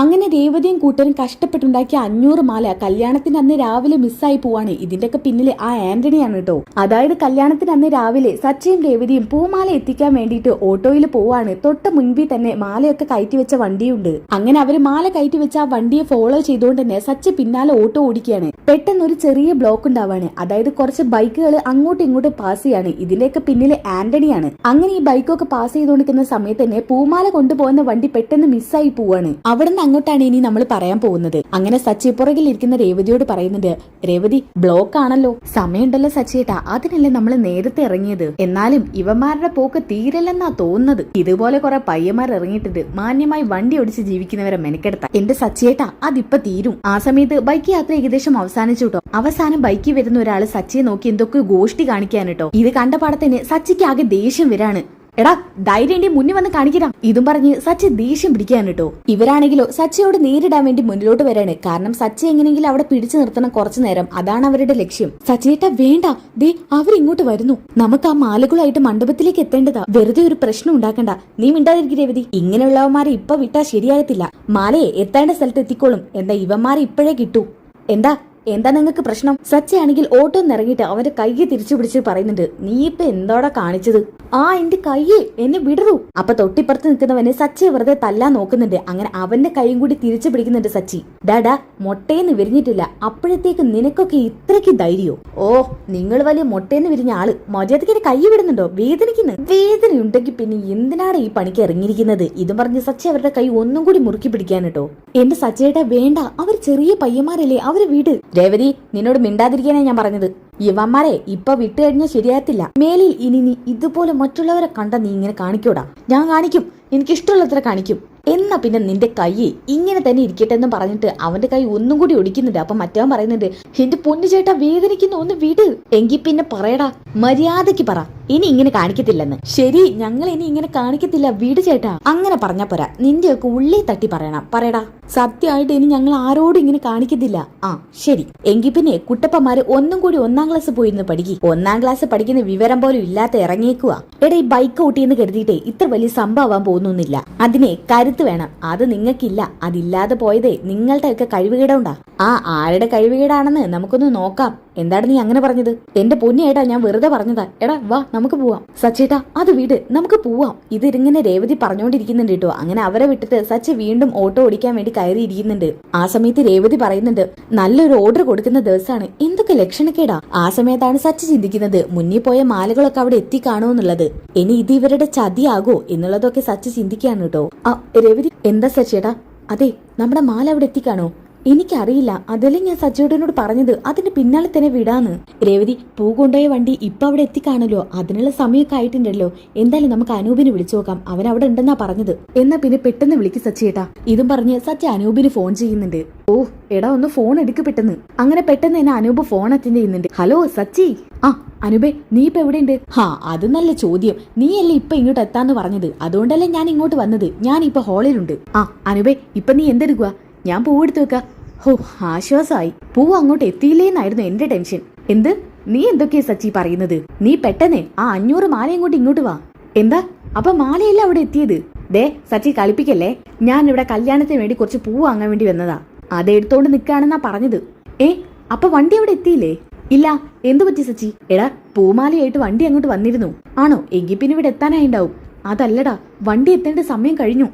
അങ്ങനെ രേവതിയും കൂട്ടരും കഷ്ടപ്പെട്ടുണ്ടാക്കിയ അഞ്ഞൂറ് മാല കല്യാണത്തിന് അന്ന് രാവിലെ മിസ്സായി പോവാണ്. ഇതിന്റെയൊക്കെ പിന്നിലെ ആ ആന്റണിയാണ് കേട്ടോ അതായത് കല്യാണത്തിന് അന്ന് രാവിലെ സച്ചിയും രേവതിയും പൂമാല എത്തിക്കാൻ വേണ്ടിയിട്ട് ഓട്ടോയിൽ പോവാണ്. തൊട്ട് മുൻപിൽ തന്നെ മാലയൊക്കെ കയറ്റി വെച്ച വണ്ടിയുണ്ട്. അങ്ങനെ അവർ മാല കയറ്റി വെച്ച ആ വണ്ടിയെ ഫോളോ ചെയ്തുകൊണ്ട് തന്നെ സച്ചി പിന്നാലെ ഓട്ടോ ഓടിക്കുകയാണ്. പെട്ടെന്ന് ഒരു ചെറിയ ബ്ലോക്ക് ഉണ്ടാവാണ്. അതായത് കുറച്ച് ബൈക്കുകൾ അങ്ങോട്ടും ഇങ്ങോട്ടും പാസ് ചെയ്യാണ്. ഇതിന്റെയൊക്കെ പിന്നിൽ ആന്റണിയാണ് അങ്ങനെ ഈ ബൈക്കൊക്കെ പാസ് ചെയ്തുകൊണ്ടിരിക്കുന്ന സമയത്ത് തന്നെ പൂമാല കൊണ്ടുപോകുന്ന വണ്ടി പെട്ടെന്ന് മിസ്സായി പോവാണ്. അവിടെ നിന്ന് അങ്ങോട്ടാണ് ഇനി നമ്മൾ പറയാൻ പോകുന്നത്. അങ്ങനെ സച്ചി പുറകിൽ ഇരിക്കുന്ന രേവതിയോട് പറയുന്നുണ്ട് രേവതി ബ്ലോക്ക് ആണല്ലോ. സമയമുണ്ടല്ലോ സച്ചിയേട്ടാ. അതിനല്ലേ നമ്മൾ നേരത്തെ ഇറങ്ങിയത്? എന്നാലും ഇവന്മാരുടെ പോക്ക് തീരല്ലെന്നാ തോന്നുന്നത്. ഇതുപോലെ കുറെ പയ്യന്മാർ ഇറങ്ങിയിട്ടുണ്ട്. മാന്യമായി വണ്ടി ഓടിച്ച് ജീവിക്കുന്നവരെ മെനക്കെടുത്ത. എന്റെ സച്ചിയേട്ടാ അതിപ്പോ തീരും. ആ സമയത്ത് ബൈക്ക് യാത്ര ഏകദേശം അവസാനിച്ചു കേട്ടോ അവസാനം ബൈക്കിൽ വരുന്ന ഒരാൾ സച്ചിയെ നോക്കി എന്തൊക്കെ ഗോഷ്ടി കാണിക്കാൻ കേട്ടോ ഇത് കണ്ട പാടത്തിന് സച്ചിക്ക് ആകെ ദേഷ്യം വരാണ്. എടാ ധൈര്യം മുന്നിൽ വന്ന് കാണിക്കടാ. ഇതും പറഞ്ഞ് സച്ചി ദേഷ്യം പിടിക്കാൻ കേട്ടോ ഇവരാണെങ്കിലോ സച്ചിയോട് നേരിടാൻ വേണ്ടി മുന്നിലോട്ട് വരാണ്. കാരണം സച്ചി എങ്ങനെയെങ്കിലും അവിടെ പിടിച്ചു നിർത്തണം കുറച്ചു നേരം. അതാണ് അവരുടെ ലക്ഷ്യം. സച്ചിയേട്ട വേണ്ട. ദേ അവരിങ്ങോട്ട് വരുന്നു. നമുക്ക് ആ മാലകളായിട്ട് മണ്ഡപത്തിലേക്ക് എത്തേണ്ടതാ. വെറുതെ ഒരു പ്രശ്നം ഉണ്ടാക്കണ്ട. നീ മിണ്ടാതിരിക്കും രവതി. ഇങ്ങനെയുള്ളവന്മാരെ ഇപ്പൊ വിട്ടാ ശരിയാകത്തില്ല. മാലയെ എത്തേണ്ട സ്ഥലത്ത് എത്തിക്കോളും. എന്താ ഇവന്മാരെ ഇപ്പോഴേ കിട്ടൂ. എന്താ എന്താ നിങ്ങൾക്ക് പ്രശ്നം? സച്ചയാണെങ്കിൽ ഓട്ടോ ഇറങ്ങിയിട്ട് അവന്റെ കയ്യെ തിരിച്ചു പിടിച്ച് പറയുന്നുണ്ട് നീ ഇപ്പൊ എന്തോടാ കാണിച്ചത്? ആ എന്റെ കയ്യെ എന്നെ വിടറൂ. അപ്പൊ തൊട്ടിപ്പുറത്ത് നിൽക്കുന്നവന് സച്ചയെ വെറുതെ തല്ലാൻ നോക്കുന്നുണ്ട്. അങ്ങനെ അവന്റെ കൈയും കൂടി തിരിച്ചു പിടിക്കുന്നുണ്ട് സച്ചി ഡാഡാ മൊട്ടേന്ന് വിരിഞ്ഞിട്ടില്ല. അപ്പോഴത്തേക്ക് നിനക്കൊക്കെ ഇത്രയ്ക്ക് ധൈര്യോ? ഓ നിങ്ങൾ വലിയ മൊട്ടേന്ന് വിരിഞ്ഞ ആൾ. മര്യാദയ്ക്ക് കൈ വിടുന്നുണ്ടോ? വേദനിക്കുന്നു. വേദനയുണ്ടെങ്കിൽ പിന്നെ എന്തിനാണ് ഈ പണിക്ക് ഇറങ്ങിയിരിക്കുന്നത്? ഇതും പറഞ്ഞ് സച്ചി അവരുടെ കൈ ഒന്നും കൂടി മുറുക്കി പിടിക്കാൻ കേട്ടോ എന്റെ സച്ചേട്ടാ വേണ്ട. അവർ ചെറിയ പയ്യന്മാരല്ലേ? അവർ വീട്. രേവതി നിന്നോട് മിണ്ടാതിരിക്കാനേ ഞാൻ പറഞ്ഞത്. ഇവന്മാരെ ഇപ്പൊ വിട്ടു കഴിഞ്ഞാൽ ശരിയാകത്തില്ല. മേലിൽ ഇനി നീ ഇതുപോലെ മറ്റുള്ളവരെ കണ്ട നീ ഇങ്ങനെ കാണിക്കൂടാ? ഞാൻ കാണിക്കും. എനിക്ക് ഇഷ്ടമുള്ളത്ര കാണിക്കും. എന്നാ പിന്നെ നിന്റെ കൈ ഇങ്ങനെ തന്നെ ഇരിക്കട്ടെ എന്ന് പറഞ്ഞിട്ട് അവന്റെ കൈ ഒന്നും കൂടി ഒടിക്കുന്നുണ്ട്. അപ്പൊ മറ്റവൻ പറയുന്നുണ്ട് എന്റെ പൊന്നു ചേട്ടാ വേദനിക്കുന്നു. ഒന്ന് വിട്. എങ്കി പിന്നെ പറയടാ മര്യാദയ്ക്ക് പറ. ഇനി ഇങ്ങനെ കാണിക്കത്തില്ലെന്ന്. ശരി ഞങ്ങൾ ഇനി ഇങ്ങനെ കാണിക്കത്തില്ല. വിട് ചേട്ടാ. അങ്ങനെ പറഞ്ഞാ പോരാ. നിന്റെയൊക്കെ ഉള്ളി തട്ടി പറയണം. പറയടാ. സത്യമായിട്ട് ഇനി ഞങ്ങൾ ആരോടും ഇങ്ങനെ കാണിക്കത്തില്ല. ആ ശരി. എങ്കി പിന്നെ കുട്ടപ്പന്മാര് ഒന്നും കൂടി ഒന്നാം ക്ലാസ് പോയിരുന്ന് പഠിക്കും. ഒന്നാം ക്ലാസ് പഠിക്കുന്ന വിവരം പോലും ഇല്ലാത്ത ഇറങ്ങിയേക്കുക എടാ ഈ ബൈക്ക് ഓട്ടിയെന്ന് കരുതിയിട്ടേ ഇത്ര വലിയ സംഭവം പോകുന്നില്ല അതിനെ കരുത്ത് വേണം. അത് നിങ്ങൾക്കില്ല. അതില്ലാതെ പോയതേ നിങ്ങളുടെ ഒക്കെ കഴിവുകേടുണ്ടാ. ആ ആരുടെ കഴിവുകേടാണെന്ന് നമുക്കൊന്ന് നോക്കാം. എന്താണ് നീ അങ്ങനെ പറഞ്ഞത്? എന്റെ പൊന്നിയേട്ടാ ഞാൻ വെറുതെ പറഞ്ഞതാ. എടാ വാ നമുക്ക് പോവാം. സച്ചേട്ടാ അത് വീട് നമുക്ക് പോവാം. ഇതിങ്ങനെ രേവതി പറഞ്ഞുകൊണ്ടിരിക്കുന്നുണ്ട് കേട്ടോ. അങ്ങനെ അവരെ വിട്ടിട്ട് സച്ചി വീണ്ടും ഓട്ടോ ഓടിക്കാൻ വേണ്ടി കയറിയിരിക്കുന്നുണ്ട്. ആ സമയത്ത് രേവതി പറയുന്നുണ്ട് നല്ലൊരു ഓർഡർ കൊടുക്കുന്ന ദിവസമാണ് എന്തൊക്കെ ലക്ഷണക്കേടാ? ആ സമയത്താണ് സച്ചി ചിന്തിക്കുന്നത്. മുന്നിൽ പോയ മാലകളൊക്കെ അവിടെ എത്തി കാണുമെന്നുള്ളത് ഇനി ഇത് ഇവരുടെ ചതിയാകോ എന്നുള്ളതൊക്കെ സച്ചി ചിന്തിക്കുകയാണ് കേട്ടോ. ആ രേവതി എന്താ സച്ചേട്ടാ? അതെ നമ്മുടെ മാല അവിടെ എത്തിക്കാണോ? എനിക്കറിയില്ല. അതല്ലേ ഞാൻ സച്ചേട്ടനോട് പറഞ്ഞത്. അതിന്റെ പിന്നാലെ തന്നെ വിടാന്ന്. രേവതി പൂ കൊണ്ടുപോയ വണ്ടി ഇപ്പൊ അവിടെ എത്തിക്കാണല്ലോ. അതിനുള്ള സമയമൊക്കെ ആയിട്ടുണ്ടല്ലോ. എന്തായാലും നമുക്ക് അനൂപിനെ വിളിച്ചു നോക്കാം. അവൻ അവിടെ ഉണ്ടെന്നാ പറഞ്ഞത്. എന്നാ പിന്നെ പെട്ടെന്ന് വിളിക്ക് സച്ചേട്ടാ ഇതും പറഞ്ഞ് സച്ച അനൂപിന് ഫോൺ ചെയ്യുന്നുണ്ട്. ഓ എടാ ഒന്ന് ഫോൺ എടുക്ക് പെട്ടെന്ന്. അങ്ങനെ പെട്ടെന്ന് തന്നെ അനൂപ് ഫോൺ അറ്റൻഡ് ചെയ്യുന്നുണ്ട്. ഹലോ സച്ചി ആ അനുപേ നീ ഇപ്പൊ എവിടെയുണ്ട്? ഹാ അത് നല്ല ചോദ്യം. നീയല്ലേ ഇപ്പൊ ഇങ്ങോട്ട് എത്താന്ന് പറഞ്ഞത്? അതുകൊണ്ടല്ലേ ഞാൻ ഇങ്ങോട്ട് വന്നത്. ഞാൻ ഇപ്പൊ ഹാളിലുണ്ട്. ആ അനുപേ ഇപ്പൊ നീ എന്തെടുക്കുക ഞാൻ പൂവെടുത്ത് വെക്ക. ഹോ ആശ്വാസമായി പൂവ് അങ്ങോട്ട് എത്തിയില്ലേന്നായിരുന്നു എന്റെ ടെൻഷൻ. എന്ത്? നീ എന്തൊക്കെയാ സച്ചി പറയുന്നത്? നീ പെട്ടെന്ന് ആ അഞ്ഞൂറ് മാലയും കൊണ്ട് ഇങ്ങോട്ട് വാ. എന്താ? അപ്പൊ മാലയല്ല അവിടെ എത്തിയത്? ദേ സച്ചി കളിപ്പിക്കല്ലേ? ഞാൻ ഇവിടെ കല്യാണത്തിന് വേണ്ടി കുറച്ച് പൂ വാങ്ങാൻ വേണ്ടി വന്നതാ. അത് എടുത്തോണ്ട് നിൽക്കുകയാണെന്നാ പറഞ്ഞത്. ഏ അപ്പൊ വണ്ടി അവിടെ എത്തിയില്ലേ? ഇല്ല എന്തു പറ്റി സച്ചി? എടാ പൂമാലയായിട്ട് വണ്ടി അങ്ങോട്ട് വന്നിരുന്നു. ആണോ? എങ്കിൽ പിന്നെ ഇവിടെ എത്താനായിണ്ടാവും. അതല്ലടാ വണ്ടി എത്തേണ്ട സമയം കഴിഞ്ഞു.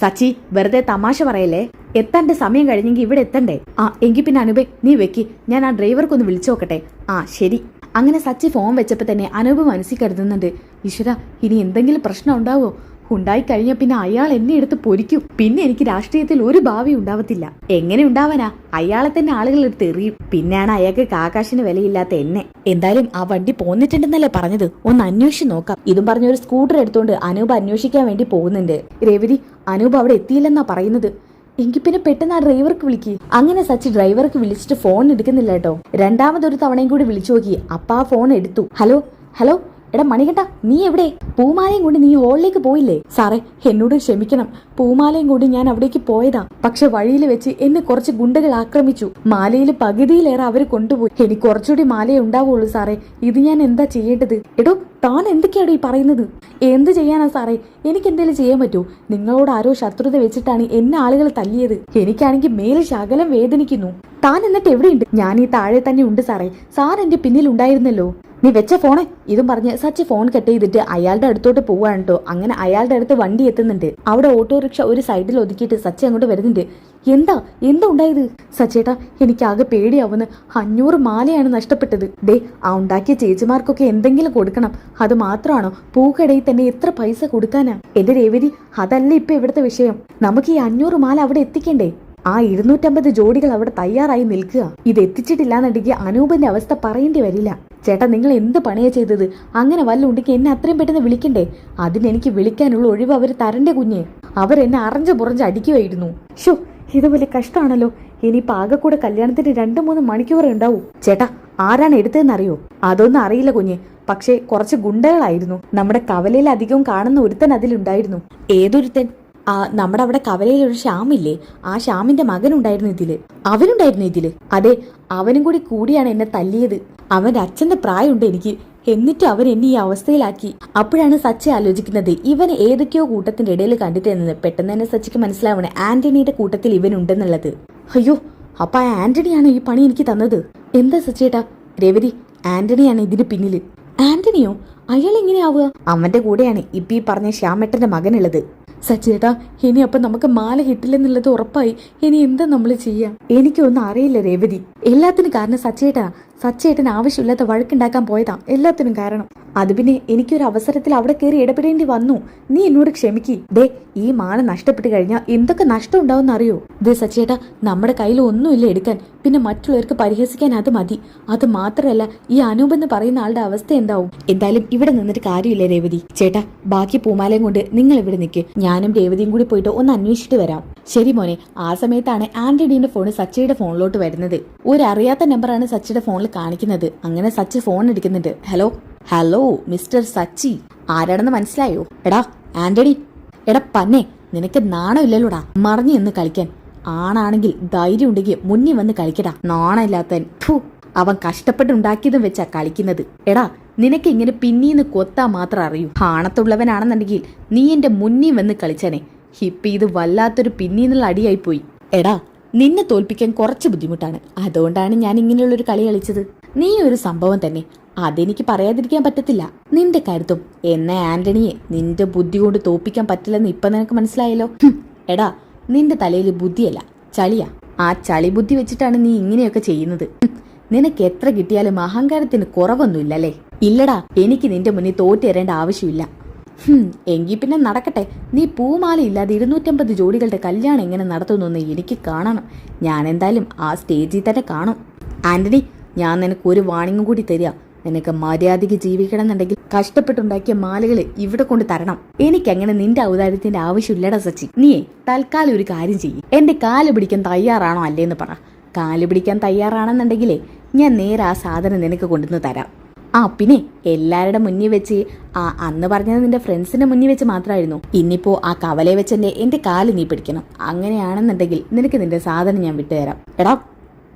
സച്ചി വെറുതെ തമാശ പറയല്ലേ? എത്താന്റെ സമയം കഴിഞ്ഞെങ്കിൽ ഇവിടെ എത്തണ്ടേ? ആ എങ്കിൽ പിന്നെ അനുപേ നീ വെക്കി. ഞാൻ ആ ഡ്രൈവർക്കൊന്ന് വിളിച്ചു നോക്കട്ടെ. ആ ശരി. അങ്ങനെ സച്ചി ഫോൺ വെച്ചപ്പോൾ തന്നെ അനൂപ് മനസ്സിൽ കരുതുന്നുണ്ട്. ഈശ്വര ഇനി എന്തെങ്കിലും പ്രശ്നം ഉണ്ടാവോ? ഉണ്ടായി കഴിഞ്ഞ പിന്നെ അയാൾ എന്നെ എടുത്ത് പൊരിക്കും. പിന്നെ എനിക്ക് രാഷ്ട്രീയത്തിൽ ഒരു ഭാവി ഉണ്ടാവത്തില്ല. എങ്ങനെ ഉണ്ടാവാനാ? അയാളെ തന്നെ ആളുകൾ എടുത്ത് എറിയും. പിന്നെയാണ് അയാൾക്ക് കാക്കാശിന് വിലയില്ലാത്ത എന്നെ. എന്തായാലും ആ വണ്ടി പോന്നിട്ടുണ്ടെന്നല്ലേ പറഞ്ഞത്? ഒന്ന് അന്വേഷിച്ച് നോക്കാം. ഇതും പറഞ്ഞ ഒരു സ്കൂട്ടർ എടുത്തുകൊണ്ട് അനൂപ് അന്വേഷിക്കാൻ വേണ്ടി പോകുന്നുണ്ട്. രേവതി അനൂപ് അവിടെ എത്തിയില്ലെന്നാ പറയുന്നത്. എങ്കിൽ പിന്നെ പെട്ടെന്ന് ആ ഡ്രൈവർക്ക് വിളിക്ക്. അങ്ങനെ സച്ചി ഡ്രൈവർക്ക് വിളിച്ചിട്ട് ഫോൺ എടുക്കുന്നില്ല കേട്ടോ. രണ്ടാമതൊരു തവണയും കൂടി വിളിച്ചു നോക്കി. അപ്പ ആ ഫോൺ എടുത്തു. ഹലോ ഹലോ എടാ മണികണ്ട നീ എവിടെ? പൂമാലയും കൊണ്ട് നീ ഹോളിലേക്ക് പോയില്ലേ? സാറേ എന്നോട് ക്ഷമിക്കണം. പൂമാലയും കൊണ്ട് ഞാൻ അവിടേക്ക് പോയതാ. പക്ഷെ വഴിയിൽ വെച്ച് എന്നെ കുറച്ച് ഗുണ്ടകൾ ആക്രമിച്ചു. മാലയിൽ പകുതിയിലേറെ അവർ കൊണ്ടുപോയി. എനിക്ക് കുറച്ചുകൂടി മാലയെ ഉണ്ടാവുള്ളൂ സാറേ. ഇത് ഞാൻ എന്താ ചെയ്യേണ്ടത്? എടോ താൻ എന്തൊക്കെയാണോ ഈ പറയുന്നത്? എന്ത് ചെയ്യാനാ സാറേ? എനിക്ക് എന്തെങ്കിലും ചെയ്യാൻ പറ്റൂ? നിങ്ങളോട് ആരോ ശത്രുത വെച്ചിട്ടാണ് എന്നെ ആളുകൾ തല്ലിയത്. എനിക്കാണെങ്കിൽ മേലെ ശകലം വേദനിക്കുന്നു. താൻ എന്നിട്ട് എവിടെയുണ്ട്? ഞാൻ ഈ താഴെ തന്നെ ഉണ്ട് സാറേ. സാർ എന്റെ പിന്നിൽ ഉണ്ടായിരുന്നല്ലോ നീ വെച്ച ഫോണെ? ഇതും പറഞ്ഞ് സച്ചി ഫോൺ കട്ട് ചെയ്തിട്ട് അയാളുടെ അടുത്തോട്ട് പോവാണ് കേട്ടോ അങ്ങനെ അയാളുടെ അടുത്ത് വണ്ടി എത്തുന്നുണ്ട്. അവിടെ ഓട്ടോറിക്ഷ ഒരു സൈഡിൽ ഒതുക്കിയിട്ട് സച്ചി അങ്ങോട്ട് വരുന്നുണ്ട്. എന്താ? എന്താ ഉണ്ടായത്? സച്ചേട്ടാ എനിക്ക് ആകെ പേടിയാവുന്ന. അഞ്ഞൂറ് മാലയാണ് നഷ്ടപ്പെട്ടത്. ഡേ ആ ഉണ്ടാക്കിയ ചേച്ചിമാർക്കൊക്കെ എന്തെങ്കിലും കൊടുക്കണം. അത് മാത്രമാണോ? പൂക്കടയിൽ തന്നെ എത്ര പൈസ കൊടുക്കാനാ? എന്റെ രേവതി അതല്ല ഇപ്പൊ ഇവിടുത്തെ വിഷയം. നമുക്ക് ഈ അഞ്ഞൂറ് മാല അവിടെ എത്തിക്കണ്ടേ? ആ ഇരുന്നൂറ്റമ്പത് ജോഡികൾ അവിടെ തയ്യാറായി നിൽക്കുക. ഇത് എത്തിച്ചിട്ടില്ലാന്നുണ്ടെങ്കിൽ അനൂപന്റെ അവസ്ഥ പറയേണ്ടി വരില്ല. ചേട്ടാ നിങ്ങൾ എന്ത് പണിയാ ചെയ്തത്? അങ്ങനെ വല്ല ഉണ്ടെങ്കിൽ എന്നെ അത്രയും പെട്ടെന്ന് വിളിക്കണ്ടേ? അതിനെനിക്ക് വിളിക്കാനുള്ള ഒഴിവ് അവർ തരണ്ടേ കുഞ്ഞെ. അവർ എന്നെ അറഞ്ച് പുറഞ്ച് അടിക്കുമായിരുന്നു ഷോ ഇത് വലിയ കഷ്ടമാണല്ലോ. ഇനിയിപ്പൊ ആകെ കൂടെ കല്യാണത്തിന് രണ്ടു മൂന്ന് മണിക്കൂറേ ഉണ്ടാവൂ. ചേട്ടാ ആരാണ് എടുത്തതെന്നറിയോ? അതൊന്നും അറിയില്ല കുഞ്ഞെ. പക്ഷേ കുറച്ച് ഗുണ്ടകളായിരുന്നു. നമ്മുടെ കവലയിൽ കാണുന്ന ഒരുത്തൻ അതിലുണ്ടായിരുന്നു. ഏതൊരുത്തൻ? നമ്മുടെ അവിടെ കവലയിൽ ഒരു ശ്യാമില്ലേ? ആ ശ്യാമിന്റെ മകനുണ്ടായിരുന്നു ഇതിൽ. അവനുണ്ടായിരുന്നു ഇതിൽ. അതെ അവനും കൂടി കൂടിയാണ് എന്നെ തല്ലിയത്. അവന്റെ അച്ഛന്റെ പ്രായമുണ്ട് എനിക്ക്. എന്നിട്ട് അവൻ എന്നെ ഈ അവസ്ഥയിലാക്കി. അപ്പോഴാണ് സച്ചി ആലോചിക്കുന്നത് ഇവൻ ഏതൊക്കെയോ കൂട്ടത്തിന്റെ ഇടയിൽ കണ്ടിട്ടെന്നത് പെട്ടെന്ന് തന്നെ സച്ചിക്ക് മനസ്സിലാവണേ ആന്റണിയുടെ കൂട്ടത്തിൽ ഇവൻ ഉണ്ടെന്നുള്ളത് അയ്യോ അപ്പൊ ആ ആന്റണിയാണ് ഈ പണി എനിക്ക് തന്നത്? എന്താ സച്ചേട്ടാ രേവതി ആന്റണിയാണ് ഇതിന് പിന്നിൽ. ആന്റണിയോ? അയാൾ എങ്ങനെയാവുക? അവന്റെ കൂടെയാണ് ഇപ്പൊ ഈ പറഞ്ഞ ശ്യാമേട്ടന്റെ മകനുള്ളത്. സച്ചേട്ടാ ഇനി അപ്പൊ നമുക്ക് മാല കിട്ടില്ലെന്നുള്ളത് ഉറപ്പായി. ഇനി എന്താ നമ്മൾ ചെയ്യാം? എനിക്കൊന്നും അറിയില്ല രേവതി. എല്ലാത്തിനും കാരണം സച്ചേട്ടാ സച്ചേട്ടൻ ആവശ്യമില്ലാത്ത വഴക്കുണ്ടാക്കാൻ പോയതാ എല്ലാത്തിനും കാരണം. അത് പിന്നെ എനിക്കൊരു അവസരത്തിൽ അവിടെ കയറി ഇടപെടേണ്ടി വന്നു. നീ എന്നോട് ക്ഷമിക്കി. ഡേ ഈ മാല നഷ്ടപ്പെട്ട് കഴിഞ്ഞാൽ എന്തൊക്കെ നഷ്ടം ഉണ്ടാവും അറിയോ? ദേ സച്ചേട്ടാ നമ്മുടെ കയ്യിൽ ഒന്നുമില്ല എടുക്കാൻ. പിന്നെ മറ്റുള്ളവർക്ക് പരിഹസിക്കാൻ അത് മതി. അത് മാത്രമല്ല ഈ അനൂപ് എന്ന് പറയുന്ന ആളുടെ അവസ്ഥ എന്താവും? എന്തായാലും ഇവിടെ നിന്നിട്ട് കാര്യമില്ല രേവതി. ചേട്ടാ ബാക്കി പൂമാലയും കൊണ്ട് നിങ്ങൾ ഇവിടെ നിൽക്ക് ഞാനും രേവതിയും കൂടി പോയിട്ട് ഒന്ന് അന്വേഷിച്ചിട്ട് വരാം. ശരി മോനെ ആ സമയത്താണ് ആന്റണിയുടെ ഫോൺ സച്ചിയുടെ ഫോണിലോട്ട് വരുന്നത്. ഒരു അറിയാത്ത നമ്പറാണ് സച്ചിയുടെ ഫോണിൽ കാണിക്കുന്നത്. അങ്ങനെ സച്ചി ഫോൺ എടുക്കുന്നുണ്ട്. ഹലോ? Hello mister Sachi. ആരാണെന്ന് മനസ്സിലായോ? എടാ ആന്റണി. എടാ പന്നെ നിനക്ക് നാണമില്ലല്ലോടാ. മറിഞ്ഞു നിന്ന് കളിക്കാൻ. ആണാണെങ്കിൽ ധൈര്യം ഉണ്ടെങ്കിൽ മുന്നിൽ വന്ന് കളിക്കടാ. നാണമില്ലാത്തൻ അവൻ കഷ്ടപ്പെട്ടുണ്ടാക്കിയതും വെച്ചാ കളിക്കുന്നത്. എടാ നിനക്ക് ഇങ്ങനെ പിന്നീന്ന് കൊത്താ മാത്രം അറിയൂ. ആണത്തുള്ളവനാണെന്നുണ്ടെങ്കിൽ നീ എന്റെ മുന്നിൽ വന്ന് കളിച്ചനെ. ഇപ്പൊ ഇത് വല്ലാത്തൊരു പിന്നീന്നുള്ള അടിയായിപ്പോയി എടാ നിന്നെ തോൽപ്പിക്കാൻ കുറച്ച് ബുദ്ധിമുട്ടാണ്. അതുകൊണ്ടാണ് ഞാൻ ഇങ്ങനെയുള്ളൊരു കളി കളിച്ചത്. നീ ഒരു സംഭവം തന്നെ. അതെനിക്ക് പറയാതിരിക്കാൻ പറ്റത്തില്ല. നിന്റെ കരുത്തും. എന്ന ആന്റണിയെ നിന്റെ ബുദ്ധി കൊണ്ട് തോൽപ്പിക്കാൻ പറ്റില്ലെന്ന് ഇപ്പൊ നിനക്ക് മനസ്സിലായല്ലോ? എടാ നിന്റെ തലയിൽ ബുദ്ധിയല്ല. ചളിയാ. ആ ചളി ബുദ്ധി വെച്ചിട്ടാണ് നീ ഇങ്ങനെയൊക്കെ ചെയ്യുന്നത്. നിനക്ക് എത്ര കിട്ടിയാലും അഹങ്കാരത്തിന് കുറവൊന്നുമില്ലല്ലേ? ഇല്ലടാ എനിക്ക് നിന്റെ മുന്നിൽ തോറ്റേരേണ്ട ആവശ്യമില്ല. ഹും, എങ്കി പിന്നെ നടക്കട്ടെ. നീ പൂമാല ഇല്ലാതെ ഇരുന്നൂറ്റമ്പത് ജോഡികളുടെ കല്യാണം എങ്ങനെ നടത്തുന്നു എനിക്ക് കാണണം. ഞാൻ എന്തായാലും ആ സ്റ്റേജിൽ തന്നെ കാണും. ആന്റണി ഞാൻ നിനക്ക് ഒരു വാണിംഗും കൂടി തരിക നിനക്ക് മര്യാദയ്ക്ക് ജീവിക്കണം എന്നുണ്ടെങ്കിൽ കഷ്ടപ്പെട്ടുണ്ടാക്കിയ മാലകൾ ഇവിടെ കൊണ്ട് തരണം. എനിക്കങ്ങനെ നിന്റെ ഔദാര്യത്തിന്റെ ആവശ്യമില്ലടാ സച്ചി. നീയേ തൽക്കാലം ഒരു കാര്യം ചെയ്യും. എന്റെ കാൽ പിടിക്കാൻ തയ്യാറാണോ അല്ലേന്ന് പറ. കാൽ പിടിക്കാൻ തയ്യാറാണെന്നുണ്ടെങ്കിലേ ഞാൻ നേരെ ആ സാധനം നിനക്ക് കൊണ്ടുവന്ന് തരാം. ആ പിന്നെ എല്ലാവരുടെ മുന്നിൽ വെച്ച് ആ അന്ന് പറഞ്ഞത് നിന്റെ ഫ്രണ്ട്സിന്റെ മുന്നിൽ വെച്ച് മാത്രമായിരുന്നു. ഇന്നിപ്പോ ആ കവലെ വെച്ചെന്റെ എന്റെ കാൽ നീ പിടിക്കണം. അങ്ങനെയാണെന്നുണ്ടെങ്കിൽ നിനക്ക് നിന്റെ സാധനം ഞാൻ വിട്ടുതരാം. എടാ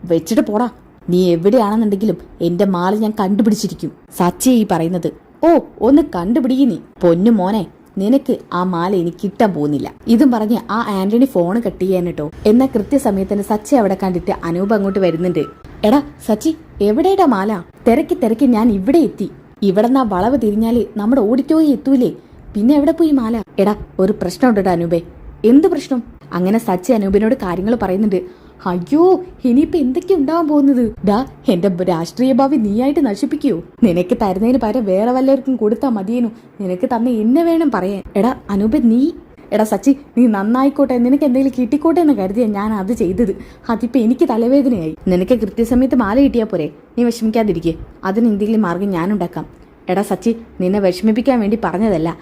വെച്ചിട്ട് പോടാ. നീ എവിടെയാണെന്നുണ്ടെങ്കിലും എന്റെ മാല ഞാൻ കണ്ടുപിടിച്ചിരിക്കും. സച്ചി ഈ പറയുന്നത്. ഓ ഒന്ന് കണ്ടുപിടിക്ക് നീ. പൊന്നു മോനെ നിനക്ക് ആ മാല എനിക്ക് കിട്ടാൻ പോകുന്നില്ല. ഇതും പറഞ്ഞ് ആ ആന്റണി ഫോൺ കട്ട് ചെയ്യാൻ കേട്ടോ എന്നാൽ കൃത്യസമയത്തിന് സച്ചി അവിടെ കണ്ടിട്ട് അനൂപ് അങ്ങോട്ട് വരുന്നുണ്ട്. എടാ സച്ചി എവിടെയടാ മാല തിരക്കി തിരക്കി ഞാൻ ഇവിടെ എത്തി. ഇവിടെ ആ വളവ് തിരിഞ്ഞാൽ നമ്മുടെ ഓഡിറ്റോറിയം എത്തൂലേ? പിന്നെ എവിടെ പോയി മാല? എടാ ഒരു പ്രശ്നമുണ്ടോ അനൂപേ. എന്ത് പ്രശ്നം? അങ്ങനെ സച്ചി അനൂപിനോട് കാര്യങ്ങൾ പറയുന്നുണ്ട്. അയ്യോ ഇനിയിപ്പോ എന്തൊക്കെ ഉണ്ടാവാൻ പോകുന്നത്? ഡാ എന്റെ രാഷ്ട്രീയ ഭാവി നീയായിട്ട് നശിപ്പിക്കൂ. നിനക്ക് തരുന്നതിന് പകരം വേറെ വല്ലവർക്കും കൊടുത്താ മതിയേനു. നിനക്ക് തന്നെ എന്നെ വേണം പറയാൻ. എടാ അനൂപ് നീ എടാ സച്ചി നീ നന്നായിക്കോട്ടെ. നിനക്ക് എന്തെങ്കിലും കിട്ടിക്കോട്ടെ എന്ന് കരുതിയാ ഞാൻ അത് ചെയ്തത്. അതിപ്പോ എനിക്ക് തലവേദനയായി. നിനക്ക് കൃത്യസമയത്ത് മാല കിട്ടിയാ പോരെ. നീ വിഷമിക്കാതിരിക്കെ. അതിന് എന്തെങ്കിലും മാർഗം ഞാൻ ഉണ്ടാക്കാം എടാ സച്ചി നിന്നെ വിഷമിപ്പിക്കാൻ വേണ്ടി പറഞ്ഞതല്ല.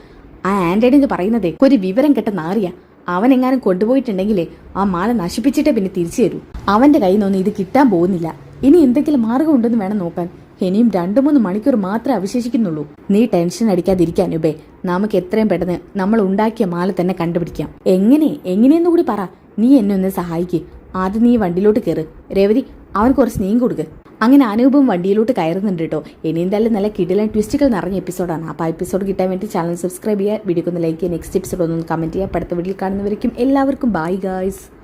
ആ ആന്റണി എന്ന് പറയുന്നതേ ഒരു വിവരം കെട്ട നാറിയ. അവൻ എങ്ങാനും കൊണ്ടുപോയിട്ടുണ്ടെങ്കിലേ ആ മാല നശിപ്പിച്ചിട്ടേ പിന്നെ തിരിച്ചു തരൂ. അവന്റെ കയ്യിൽ നിന്നൊന്നും ഇത് കിട്ടാൻ പോകുന്നില്ല. ഇനി എന്തെങ്കിലും മാർഗം ഉണ്ടെന്ന് വേണം നോക്കാൻ. ഇനിയും രണ്ടു മൂന്ന് മണിക്കൂർ മാത്രമേ അവശേഷിക്കുന്നുള്ളൂ. നീ ടെൻഷൻ അടിക്കാതിരിക്കാൻ ഉബേ നമുക്ക് എത്രയും പെട്ടെന്ന് നമ്മൾ ഉണ്ടാക്കിയ മാല തന്നെ കണ്ടുപിടിക്കാം. എങ്ങനെ? എങ്ങനെയെന്ന് കൂടി പറ. നീ എന്നെ ഒന്ന് സഹായിക്ക്. ആദ്യം നീ വണ്ടിയിലോട്ട് കയറ്. രേവതി അവൻ കുറച്ച് നീം കൊടുക്ക്. അങ്ങനെ അനൂപും വണ്ടിയിലോട്ട് കയറുന്നുണ്ട് കേട്ടോ. ഇനി എന്തായാലും നല്ല കിടിലൻ ട്വിസ്റ്റുകൾ നിറഞ്ഞ എപ്പിസോഡാണ് അപ്പോൾ ആ എപ്പിസോഡ് കിട്ടാൻ വേണ്ടി ചാനൽ സബ്സ്ക്രൈബ് ചെയ്യുക. വീഡിയോക്ക് ഒന്ന് ലൈക്ക് ചെയ്യുക. നെക്സ്റ്റ് എപ്പിസോഡ് ഒന്ന് കമന്റ് ചെയ്യുക. അടുത്ത വീട്ടിൽ കാണുന്നവരേക്കും എല്ലാവർക്കും ബൈ ഗായ്സ്